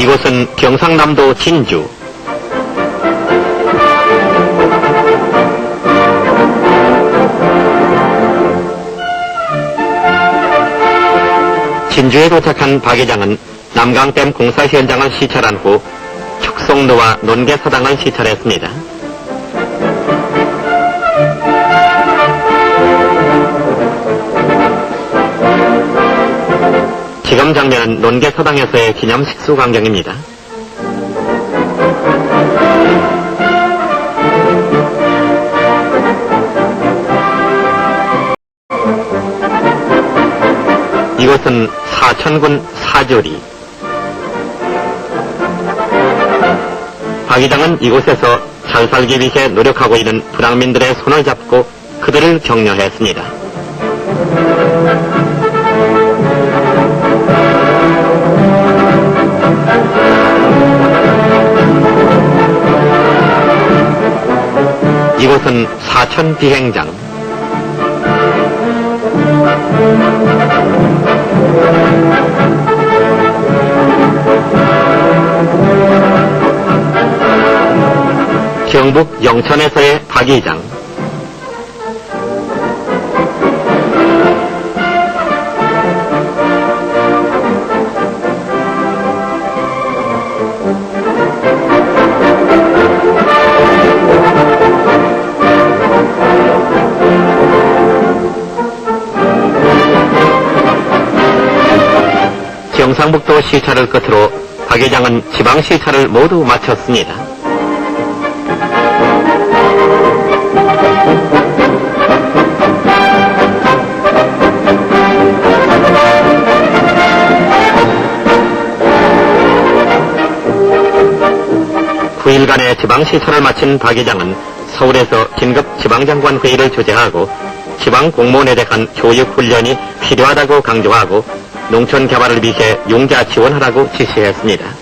이곳은 경상남도 진주. 진주에 도착한 박 회장은 남강댐 공사 현장을 시찰한 후 축송로와 논개사당을 시찰했습니다. 지금 장면은 논개사당에서의 기념 식수 광경입니다. 이곳은 사천군 사조리. 박 이장은 이곳에서 잘 살기 위해 노력하고 있는 불황민들의 손을 잡고 그들을 격려했습니다. 이곳은 사천 비행장. 경북 영천에서의 박이장. 경상북도 시찰을 끝으로 박 회장은 지방 시찰을 모두 마쳤습니다. 구일간의 지방 시찰을 마친 박 회장은 서울에서 긴급 지방장관 회의를 주재하고 지방 공무원에 대한 교육 훈련이 필요하다고 강조하고 농촌 개발을 위해 융자 지원하라고 지시했습니다.